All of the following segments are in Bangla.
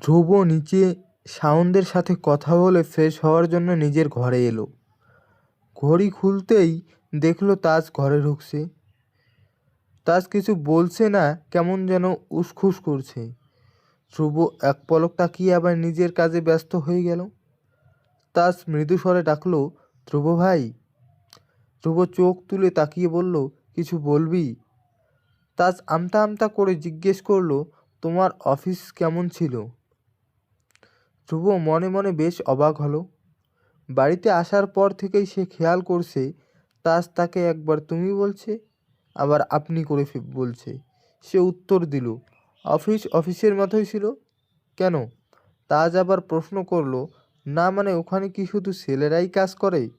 ধ্রুব নিচে সাউন্ডের সাথে কথা বলে ফ্রেশ হওয়ার জন্য নিজের ঘরে এলো। ঘড়ি খুলতেই দেখল তাজ ঘরে ঢুকছে। তাজ কিছু বলছে না, কেমন যেন উসখুস করছে। ধ্রুব এক পলক তাকিয়ে আবার নিজের কাজে ব্যস্ত হয়ে গেল। তাজ মৃদু স্বরে ডাকলো, ধ্রুব ভাই। ধ্রুব চোখ তুলে তাকিয়ে বলল, কিছু বলবি? তাজ আমতা আমতা করে জিজ্ঞেস করল, তোমার অফিস কেমন ছিল? ধ্রুব মনে মনে বেশ অবাক হলো। বাড়িতে আসার পর থেকেই সে খেয়াল করছে তাজ তাকে একবার তুমি বলছে, আবার আপনি করে বলছে। সে উত্তর দিল, অফিস অফিসের মতোই ছিল? কেন? তাজ আবার প্রশ্ন করল, না মানে ওখানে কি শুধু ছেলেরাই কাজ করে?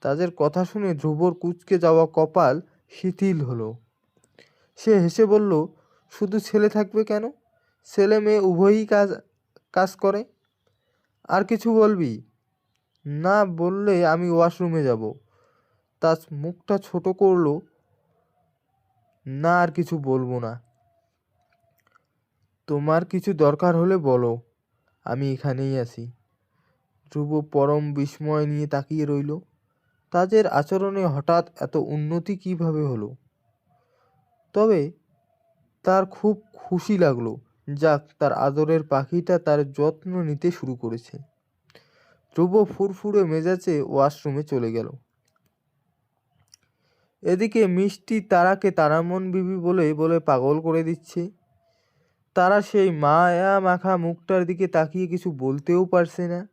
তাদের কথা শুনে ধ্রুবর কুচকে যাওয়া কপাল শিথিল হলো। সে হেসে বলল, শুধু ছেলে থাকবে কেন? ছেলে মেয়ে উভয়ই কাজ কাজ করে? আর কিছু বলবি? না বললে আমি ওয়াশরুমে যাব। তাজ মুখটা ছোট করল। না আর কিছু বলব না। তোমার কিছু দরকার হলে বলো। আমি এখানেই আছি। ধ্রুব পরম বিস্ময় নিয়ে তাকিয়ে রইল। তাদের আচরণে হঠাৎ এত উন্নতি কীভাবে হলো? তবে তার খুব খুশি লাগল। যাক, তার আদরের পাখিটা তার যত্ন নিতে শুরু করেছে। ধ্রুব ফুরফুরে মেজাজে ওয়াশরুমে চলে গেল। এদিকে মিষ্টি তারাকে তারামন বিবি বলে বলে পাগল করে দিচ্ছে। তারা সেই মায়া মাখা মুখটার দিকে তাকিয়ে কিছু বলতেও পারছে না।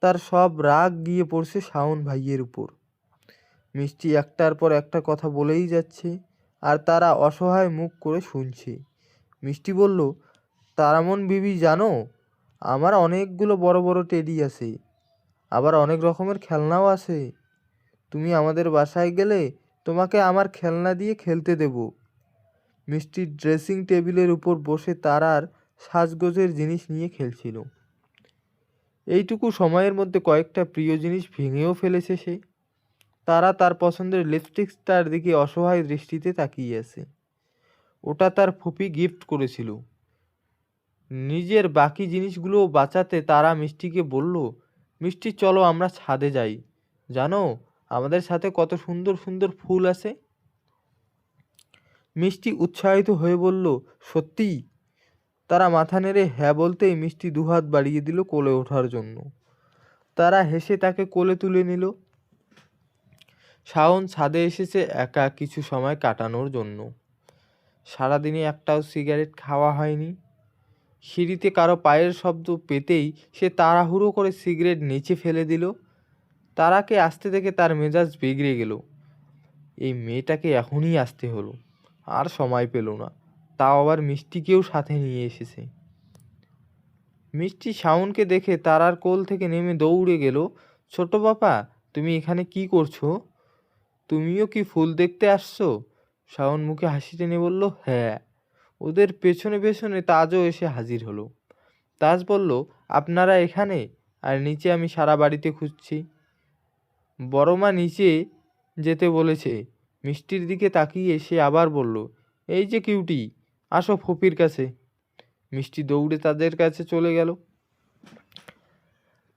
তার সব রাগ গিয়ে পড়ছে শাওন ভাইয়ের উপর। মিষ্টি একটার পর একটা কথা বলেই যাচ্ছে, আর তারা অসহায় মুখ করে শুনছে। মিষ্টি বলল, তারামন বিবি, জানো, আমার অনেকগুলো বড় বড় টেডি আছে, আবার অনেক রকমের খেলনাও আছে। তুমি আমাদের বাসায় গেলে তোমাকে আমার খেলনা দিয়ে খেলতে দেব মিষ্টি ড্রেসিং টেবিলের উপর বসে তারার সাজগোজের জিনিস নিয়ে খেলছিল। এইটুকু সময়ের মধ্যে কয়েকটা প্রিয় জিনিস ভেঙেও ফেলেছে সে। তারা তার পছন্দের লিপস্টিকটার দিকে অসহায় দৃষ্টিতে তাকিয়ে আছে। ওটা তার ফুপি গিফট করেছিল। নিজের বাকি জিনিসগুলো বাঁচাতে তারা মিষ্টিকে বলল, মিষ্টি, চলো আমরা ছাদে যাই। জানো, আমাদের সাথে কত সুন্দর সুন্দর ফুল আছে। মিষ্টি উৎসাহিত হয়ে বলল, সত্যি? তারা মাথা নেড়ে হ্যাঁ বলতেই মিষ্টি দুহাত বাড়িয়ে দিল কোলে ওঠার জন্য। তারা হেসে তাকে কোলে তুলে নিল। শাওন ছাদে এসেছে একা কিছু সময় কাটানোর জন্য। সারাদিনে একটাও সিগারেট খাওয়া হয়নি। সিঁড়িতে কারও পায়ের শব্দ পেতেই সে তাড়াহুড়ো করে সিগারেট নিচে ফেলে দিল। তারাকে আসতে দেখে তার মেজাজ বিগড়ে গেল। এই মেয়েটাকে এখনই আসতে হলো, আর সময় পেল না। তাও আবার মিষ্টিকেও সাথে নিয়ে এসেছে। মিষ্টি শাওনকে দেখে তারার কোল থেকে নেমে দৌড়ে গেল, ছোট বাপা, তুমি এখানে কি করছ? তুমিও কি ফুল দেখতে আসছো? শাওন মুখে হাসি টেনে বলল হ্যাঁ ওদের পেছনে পেছনে তাজও এসে হাজির হলো। তাজ বলল, আপনারা এখানে? আর নিচে আমি সারা বাড়িতে খুঁজছি। বড় মা নিচে যেতে বলেছে। মিষ্টির দিকে তাকিয়ে সে আবার বলল, এই যে কিউটি, আসো ফপির কাছে। মিষ্টি দৌড়ে তাদের কাছে চলে গেল।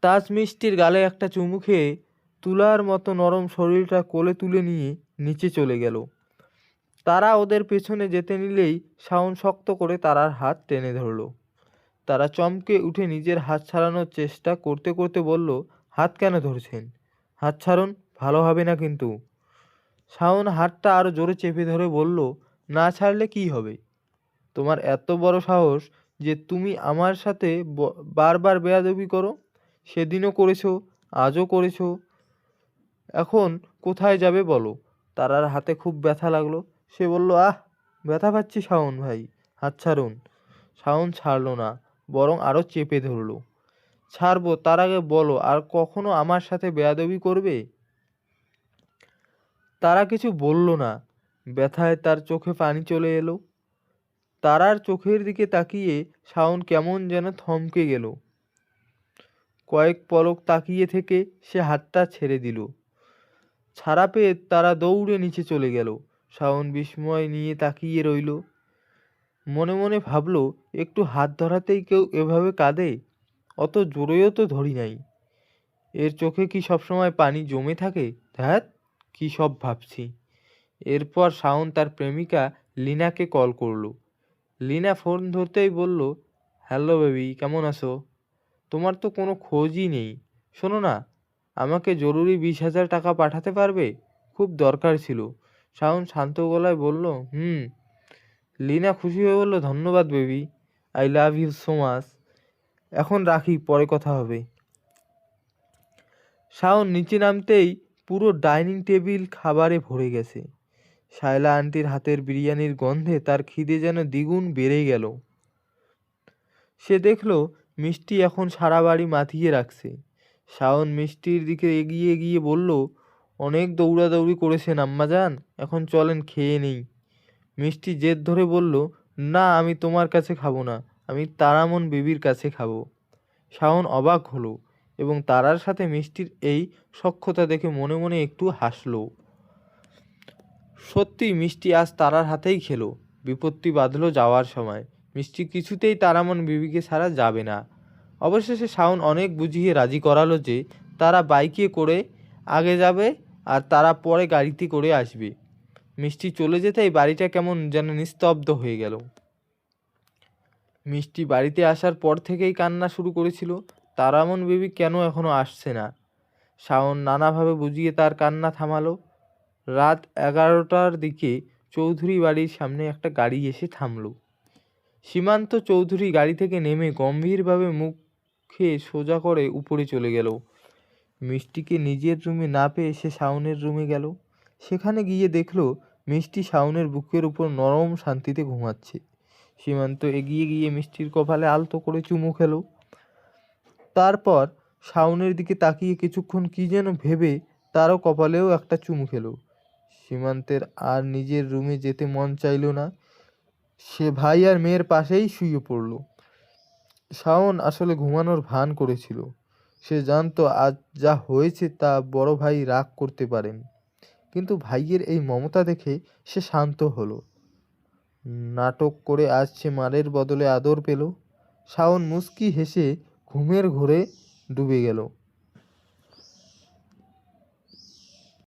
তাজ মিষ্টির গালে একটা চুমু খেয়ে তুলার মতো নরম শরীরটা কোলে তুলে নিয়ে নিচে চলে গেল। তারা ওদের পেছনে যেতে নিলেই শাওন শক্ত করে তারার হাত টেনে ধরলো। তারা চমকে উঠে নিজের হাত ছাড়ানোর চেষ্টা করতে করতে বলল, হাত কেন ধরছেন? হাত ছাড়ুন, ভালো হবে না কিন্তু। শাওন হাতটা আরও জোরে চেপে ধরে বলল, না ছাড়লে কি হবে? তোমার এত বড় সাহস যে তুমি আমার সাথে বারবার বেয়াদবি করো? সেদিনও করেছ, আজও করেছ। এখন কোথায় যাবে বলো? তারার হাতে খুব ব্যথা লাগল। সে বলল, আহ, ব্যথা পাচ্ছি শাওন ভাই, হাত ছাড়ুন। শাওন ছাড়লো না, বরং আরও চেপে ধরলো। ছাড়বো, তার আগে বলো, আর কখনো আমার সাথে বেয়াদবি করবে? তারা কিছু বলল না, ব্যথায় তার চোখে পানি চলে এলো। তারার চোখের দিকে তাকিয়ে শাওন কেমন যেন থমকে গেল। কয়েক পলক তাকিয়ে থেকে সে হাতটা ছেড়ে দিল। ছাড়া পেয়ে তারা দৌড়ে নিচে চলে গেল। শাওন বিস্ময় নিয়ে তাকিয়ে রইল। মনে মনে ভাবল, একটু হাত ধরাতেই কেউ এভাবে কাঁদে, অত জোরেও তো ধরি নাই। এর চোখে কি সবসময় পানি জমে থাকে? ধ্যাত কি সব ভাবছি। এরপর শাওন তার প্রেমিকা লিনাকে কল করল। লিনা ফোন ধরতেই বলল, হ্যালো বেবি, কেমন আছো? তোমার তো কোনো খোঁজই নেই। শোনো না, আমাকে জরুরি বিশ হাজার টাকা পাঠাতে পারবে? খুব দরকার ছিল। শাওন শান্ত গলায় বলল, হুম। লিনা খুশি হয়ে বলল, ধন্যবাদ baby, I love you so much. এখন রাখি, পরে কথা হবে। শাওন নিচে নামতেই পুরো ডাইনিং টেবিল খাবারে ভরে গেছে। শায়লা আন্টির হাতের বিরিয়ানির গন্ধে তার খিদে যেন দ্বিগুণ বেড়ে গেল। সে দেখল, মিষ্টি এখন সারা বাড়ি মাতিয়ে রাখছে। শাওন মিষ্টির দিকে এগিয়ে গিয়ে বলল অনেক দৌড়াদৌড়ি করেছেন আম্মাজান এখন চলেন খেয়ে নেই। মিষ্টি জেদ ধরে বলল, না, আমি তোমার কাছে খাব না, আমি তারামন বেবির কাছে খাব। শাওন অবাক হলো এবং তারার সাথে মিষ্টির এই সখ্যতা দেখে মনে মনে একটু হাসলো। সত্যি, মিষ্টি আজ তারার হাতেই খেলো। বিপত্তি বাঁধলো যাওয়ার সময়। মিষ্টি কিছুতেই তারামন বিবিকে ছাড়া যাবে না। অবশেষে শাওন অনেক বুঝিয়ে রাজি করালো যে, তারা বাইকে করে আগে যাবে আর তারা পরে গাড়িতে করে আসবে। মিষ্টি চলে যেতেই বাড়িটা কেমন যেন নিস্তব্ধ হয়ে গেল। মিষ্টি বাড়িতে আসার পর থেকেই কান্না শুরু করেছিল। তারামন বেবি কেন এখনও আসছে না? শাওন নানাভাবে বুঝিয়ে তার কান্না থামালো। রাত এগারোটার দিকে চৌধুরী বাড়ির সামনে একটা গাড়ি এসে থামলো। সীমান্ত চৌধুরী গাড়ি থেকে নেমে গম্ভীরভাবে মুখে সোজা করে উপরে চলে গেল। মিষ্টিকে নিজের রুমে না পেয়ে সে শাওনের রুমে গেল। সেখানে গিয়ে দেখল, মিষ্টি শাওনের বুকের উপর নরম শান্তিতে ঘুমাচ্ছে। সীমান্ত এগিয়ে গিয়ে মিষ্টির কপালে আলতো করে চুমু খেলো। তারপর শাওনের দিকে তাকিয়ে কিছুক্ষণ কি যেন ভেবে তারও কপালেও একটা চুমু খেলো। সীমান্তের আর নিজের রুমে যেতে মন চাইলো না। সে ভাই আর মেয়ের পাশেই শুয়ে পড়ল। শাওন আসলে ঘুমানোর ভান করেছিল। সে জানতো আজ যা হয়েছে তা বড় ভাই রাগ করতে পারেন। কিন্তু ভাইয়ের এই মমতা দেখে সে শান্ত হলো। নাটক করে আজ সে মারের বদলে আদর পেল। শাওন মুস্কি হেসে ঘুমের ঘোরে ডুবে গেল।